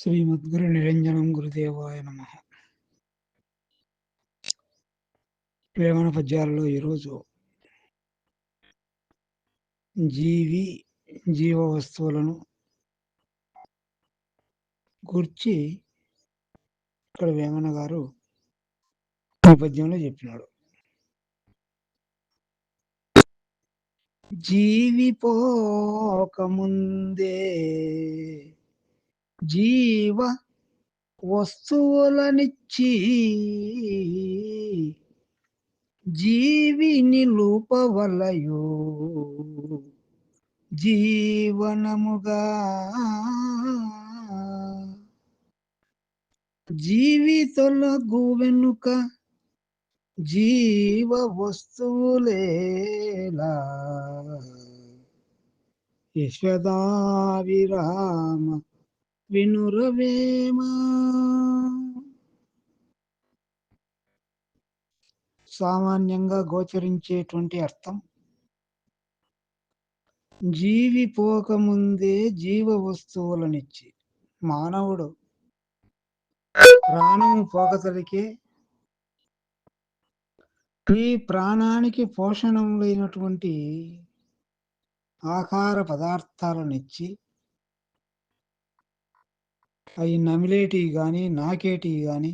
శ్రీమద్గురు నిరంజనం గురుదేవాయ నమ. వేమన పద్యాలలో ఈరోజు జీవి జీవ వస్తువులను గుర్చి ఇక్కడ వేమన గారు ఈ పద్యంలో చెప్పినాడు. జీవి పోకముందే జీవ వస్తువులనిచ్చి జీవిని లూపవలయో జీవనముగా. జీవితలకు వెనుక జీవ వస్తువులేలా. యశదావిరామ వినురవేమా? సామాన్యంగా గోచరించేటువంటి అర్థం. జీవి పోకముందే జీవ వస్తువులనిచ్చి మానవుడు ప్రాణము పోకతలికే ఈ ప్రాణానికి పోషణములైనటువంటి ఆహార పదార్థాలనిచ్చి అవి నమిలేటివి కానీ నాకేటివి కానీ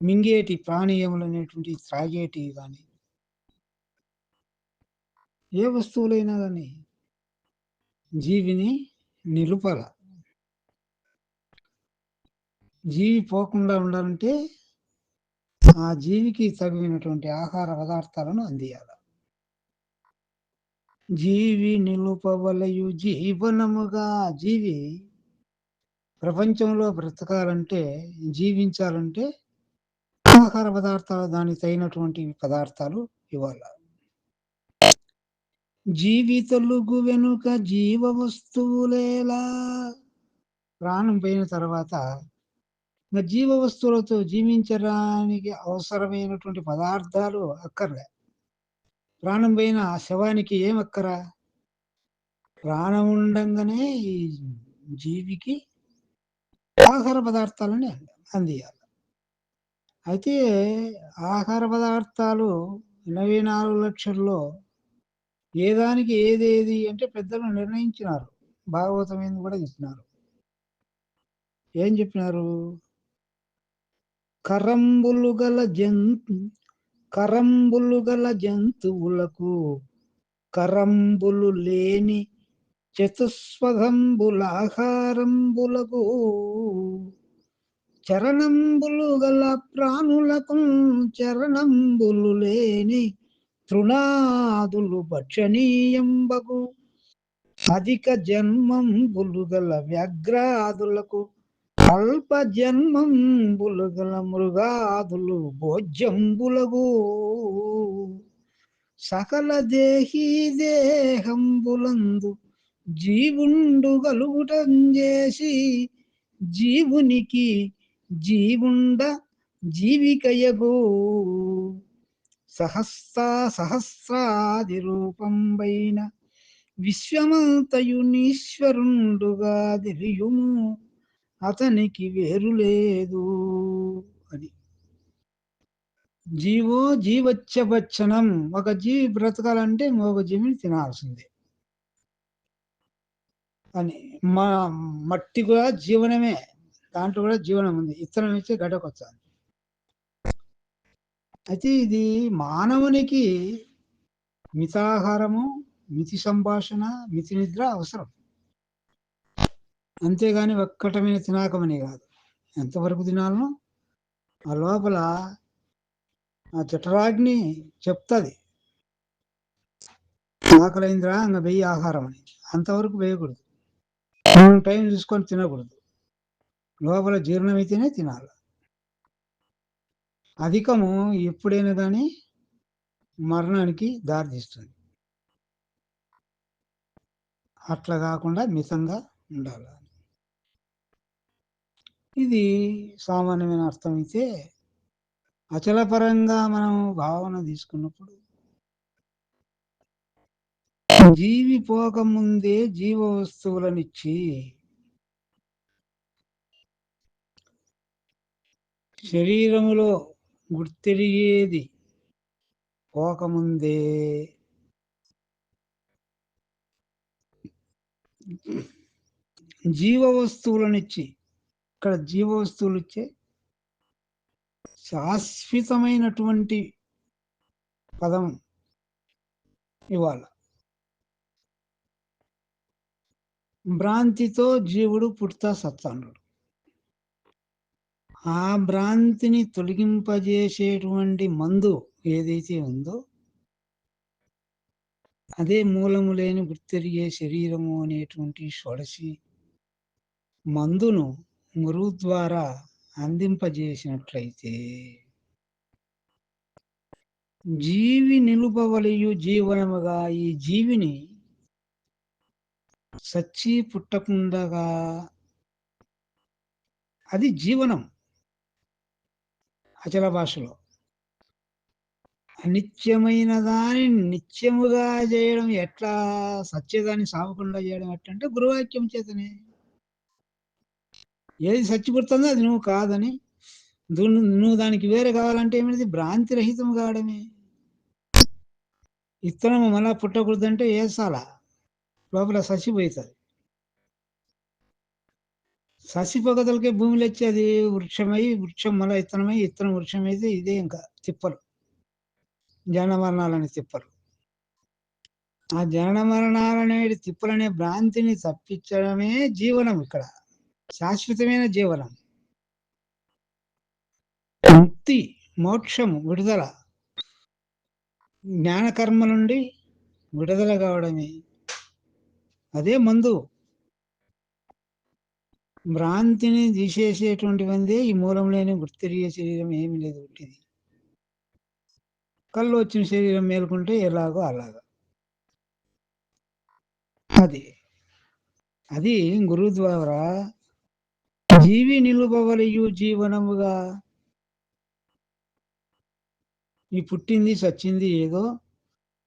మింగేటి ప్రాణీయములు అనేటువంటి త్రాగేటివి కానీ ఏ వస్తువులైనా కానీ జీవిని నిలుపల జీవి పోకుండా ఉండాలంటే ఆ జీవికి తగినటువంటి ఆహార పదార్థాలను అందియాలి. జీవి నిలుపవలయు జీవనముగా జీవి ప్రపంచంలో బ్రతకాలంటే జీవించాలంటే ఆహార పదార్థాలు దానికి తగినటువంటి పదార్థాలు ఇవ్వాలి. జీవితలుగు వెనుక జీవ వస్తువులేలా. ప్రాణం పోయిన తర్వాత ఇంకా జీవ వస్తువులతో జీవించడానికి అవసరమైనటువంటి పదార్థాలు అక్కర్లే. ప్రాణం పోయిన ఆ శవానికి ఏం అక్కరా? ప్రాణం ఉండంగానే ఈ జీవికి ఆహార పదార్థాలని అందియాలి. అయితే ఆహార పదార్థాలు ఎనభై నాలుగు లక్షల్లో ఏ దానికి ఏదేది అంటే పెద్దలు నిర్ణయించినారు. భాగవతం ఏంది కూడా చెప్పినారు. ఏం చెప్పినారు? కరంబులు గల జంతు కరంబులు గల జంతువులకు కరంబులు లేని చతుస్వదంబులాహారంబులకు చరణంబులు గల ప్రాణులకు చరణంబులు లేని తృణాదులు భక్షణీయంబగు. అధిక జన్మంబులు గల వ్యాఘ్రాదులకు అల్ప జన్మంబులు గల మృగాదులు భోజ్యంబులగు. సకల దేహీ దేహంబులందు జీవుండు గలుగుటం చేసి జీవునికి జీవుండ జీవికయగు. సహస్ర సహస్రాది రూపంబైన విశ్వమంతయునీశ్వరుండుగా దిరియుము అతనికి వేరు లేదు అని. జీవో జీవచ్చవచ్చనం ఒక జీవి బ్రతకాలంటే మరొక జీవిని తినాల్సిందే. అని మా మట్టి కూడా జీవనమే దాంట్లో కూడా జీవనం ఉంది. ఇత్తనం ఇచ్చే గడ్డకొచ్చాను అయితే ఇది మానవునికి మితాహారము మితి సంభాషణ మితి నిద్ర అవసరం. అంతేగాని ఒక్కటమైన తినాకమని కాదు. ఎంతవరకు తినాలనో ఆ లోపల ఆ జఠరాగ్ని చెప్తుంది. ఆకలైందిరా ఇంకా వెయ్యి ఆహారం అని అంతవరకు వేయకూడదు. మనం టైం చూసుకొని తినకూడదు. లోపల జీర్ణమైతేనే తినాలి. అధికము ఎప్పుడైనా కానీ మరణానికి దారితీస్తుంది. అట్లా కాకుండా మితంగా ఉండాలి. ఇది సామాన్యమైన అర్థమైతే అచలపరంగా మనం భావన తీసుకున్నప్పుడు జీవి పోకముందే జీవ వస్తువులనిచ్చి శరీరములో గుర్తెరిగేది పోకముందే. జీవ వస్తువులనిచ్చి ఇక్కడ జీవ వస్తువులు ఇచ్చే శాశ్వతమైనటువంటి పదం ఇవాళ. భ్రాంతితో జీవుడు పుట్టా సత్తానుడు. ఆ భ్రాంతిని తొలగింపజేసేటువంటి మందు ఏదైతే ఉందో అదే మూలము లేని గుర్తెరిగే శరీరము అనేటువంటి షోడశి మందును గురువు ద్వారా అందింపజేసినట్లయితే జీవి నిలుపవలయు జీవనముగా ఈ జీవిని సచ్చి పుట్టకుండగా అది జీవనం అచల భాషలో. అనిత్యమైన దాన్ని నిత్యముగా చేయడం ఎట్లా? సత్యదాన్ని సావకుండా చేయడం ఎట్లా అంటే గురువాక్యం చేతనే. ఏది సచ్చిపుడుతుందో అది నువ్వు కాదని. నువ్వు దానికి వేరే కావాలంటే ఏమిటి భ్రాంతి రహితం కావడమే ఇత్తనం మళ్ళా పుట్టకూడదంటే ఏసాలా. లోపల ససి పోతుంది ససి భూమిలో వచ్చి అది వృక్షమై వృక్షం మళ్ళా ఇత్తనమై ఇత్తనం వృక్షం అయితే ఇదే ఇంకా తిప్పలు. జనన మరణాలని తిప్పలు. ఆ జనన మరణాలనే తిప్పలనే భ్రాంతిని తప్పించడమే జీవనం ఇక్కడ. శాశ్వతమైన జీవనం. ముక్తి మోక్షము విడుదల. జ్ఞానకర్మ నుండి విడుదల కావడమే. అదే మందు. భ్రాంతిని తీసేసేటువంటివందే ఈ మూలంలోనే లేని గుర్తిరిగే శరీరం ఏమి లేదు పుట్టింది కళ్ళు వచ్చిన శరీరం మేలుకుంటే ఎలాగో అలాగా. అది. అది గురువు ద్వారా జీవి నిలుపవలయు జీవనముగా ఈ పుట్టింది సచ్చింది ఏదో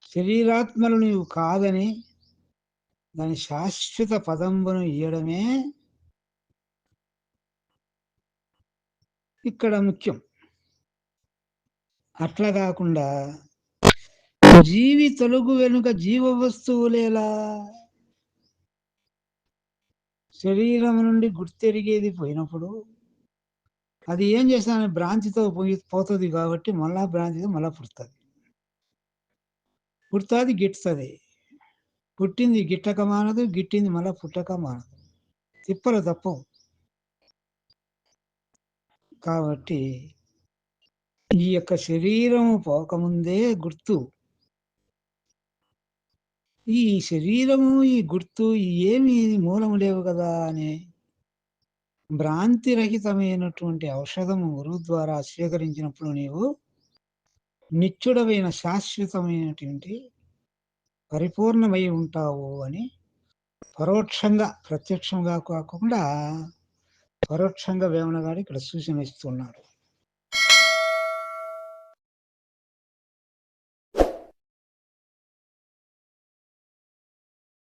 శరీరాత్మలు నీవు కాదని దాని శాశ్వత పదంబును ఇయ్యడమే ఇక్కడ ముఖ్యం. అట్లా కాకుండా జీవి తొలుగు వెనుక జీవ వస్తువులేలా శరీరం నుండి గుర్తెరిగేది పోయినప్పుడు అది ఏం చేస్తాను భ్రాంతితో పోయి పోతుంది కాబట్టి మళ్ళా భ్రాంతితో మళ్ళా పుడుతుంది. పుడుతుంది గిట్టుతుంది. పుట్టింది గిట్టక మానదు గిట్టింది మళ్ళా పుట్టక మానదు. తిప్పలు తప్పవు. కాబట్టి ఈ యొక్క శరీరము పోకముందే గుర్తు. ఈ శరీరము ఈ గుర్తు ఏమి మూలము లేవు కదా అనే భ్రాంతి రహితమైనటువంటి ఔషధము గురువు ద్వారా స్వీకరించినప్పుడు నీవు నిత్యుడమైన శాశ్వతమైనటువంటి పరిపూర్ణమై ఉంటావు అని పరోక్షంగా ప్రత్యక్షంగా కాకుండా పరోక్షంగా వేమన గారు ఇక్కడ సూచన ఇస్తున్నాడు